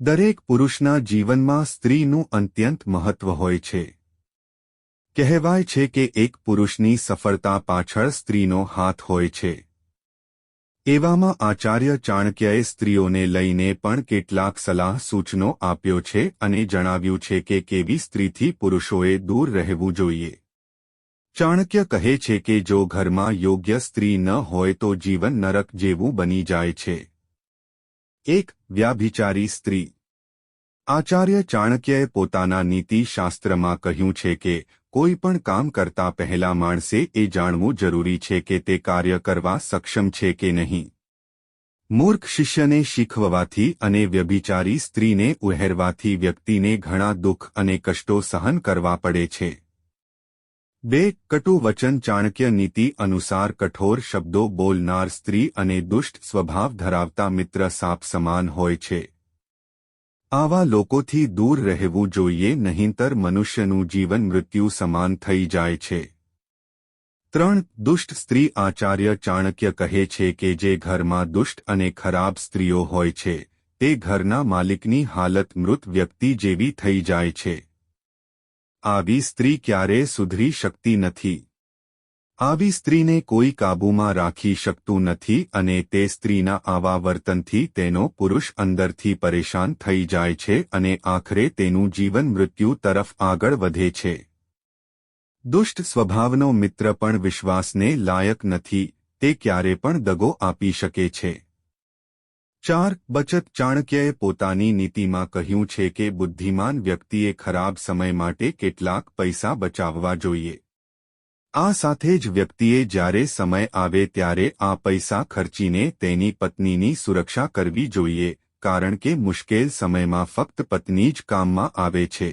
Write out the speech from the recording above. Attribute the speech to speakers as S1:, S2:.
S1: દરેક પુરુષના જીવનમાં સ્ત્રીનું અત્યંત મહત્વ હોય છે. કહેવાય છે કે એક પુરુષની સફળતા પાછળ સ્ત્રીનો હાથ હોય છે. એવામાં આચાર્ય ચાણક્યએ સ્ત્રીઓને લઈને પણ કેટલાક સલાહ સૂચનો આપ્યો છે અને જણાવ્યું છે કે કેવી સ્ત્રીથી પુરુષોએ દૂર રહેવું જોઈએ. ચાણક્ય કહે છે કે જો ઘરમાં યોગ્ય સ્ત્રી ન હોય તો જીવન નરક જેવું બની જાય છે. એક વ્યાભિચારી સ્ત્રી આચાર્ય ચાણક્યએ પોતાના નીતિશાસ્ત્રમાં કહ્યું છે કે, કોઈ પણ કામ કરતા પહેલા માણસે એ જાણવું જરૂરી છે કે તે કાર્ય કરવા સક્ષમ છે કે નહીં. મૂર્ખ શિષ્યને શીખવવાથી અને વ્યભિચારી સ્ત્રીને ઉહેરવાથી વ્યક્તિને ઘણા દુઃખ અને કષ્ટો સહન કરવા પડે છે. બે કટુ વચન ચાણક્ય નીતિ અનુસાર કઠોર શબ્દો બોલનાર સ્ત્રી અને દુષ્ટ સ્વભાવ ધરાવતા મિત્ર સાપ સમાન હોય છે. આવા લોકોથી દૂર રહેવું જોઈએ નહીંતર મનુષ્યનું જીવન મૃત્યુ સમાન થઈ જાય છે. ત્રણ દુષ્ટ સ્ત્રી આચાર્ય ચાણક્ય કહે છે કે જે ઘરમાં દુષ્ટ અને ખરાબ સ્ત્રીઓ હોય છે, તે ઘરના માલિકની હાલત મૃત વ્યક્તિ જેવી થઈ જાય છે. આવી સ્ત્રી ક્યારે સુધરી શકતી નથી. આવી સ્ત્રીને કોઈ કાબૂમાં રાખી શકતું નથી અને તે સ્ત્રીના આવા વર્તનથી તેનો પુરુષ અંદરથી પરેશાન થઈ જાય છે અને આખરે તેનું જીવન મૃત્યુ તરફ આગળ વધે છે. દુષ્ટ સ્વભાવનો મિત્ર પણ વિશ્વાસને લાયક નથી, તે ક્યારે પણ દગો આપી શકે છે. ચાર બચત ચાણક્યએ પોતાની નીતિમાં કહ્યું છે કે બુદ્ધિમાન વ્યક્તિએ ખરાબ સમય માટે કેટલાક પૈસા બચાવવા જોઈએ. આ સાથે જ વ્યક્તિએ જ્યારે સમય આવે ત્યારે આ પૈસા ખર્ચીને તેની પત્નીની સુરક્ષા કરવી જોઈએ, કારણ કે મુશ્કેલ સમયમાં ફક્ત પત્ની જ કામમાં આવે છે.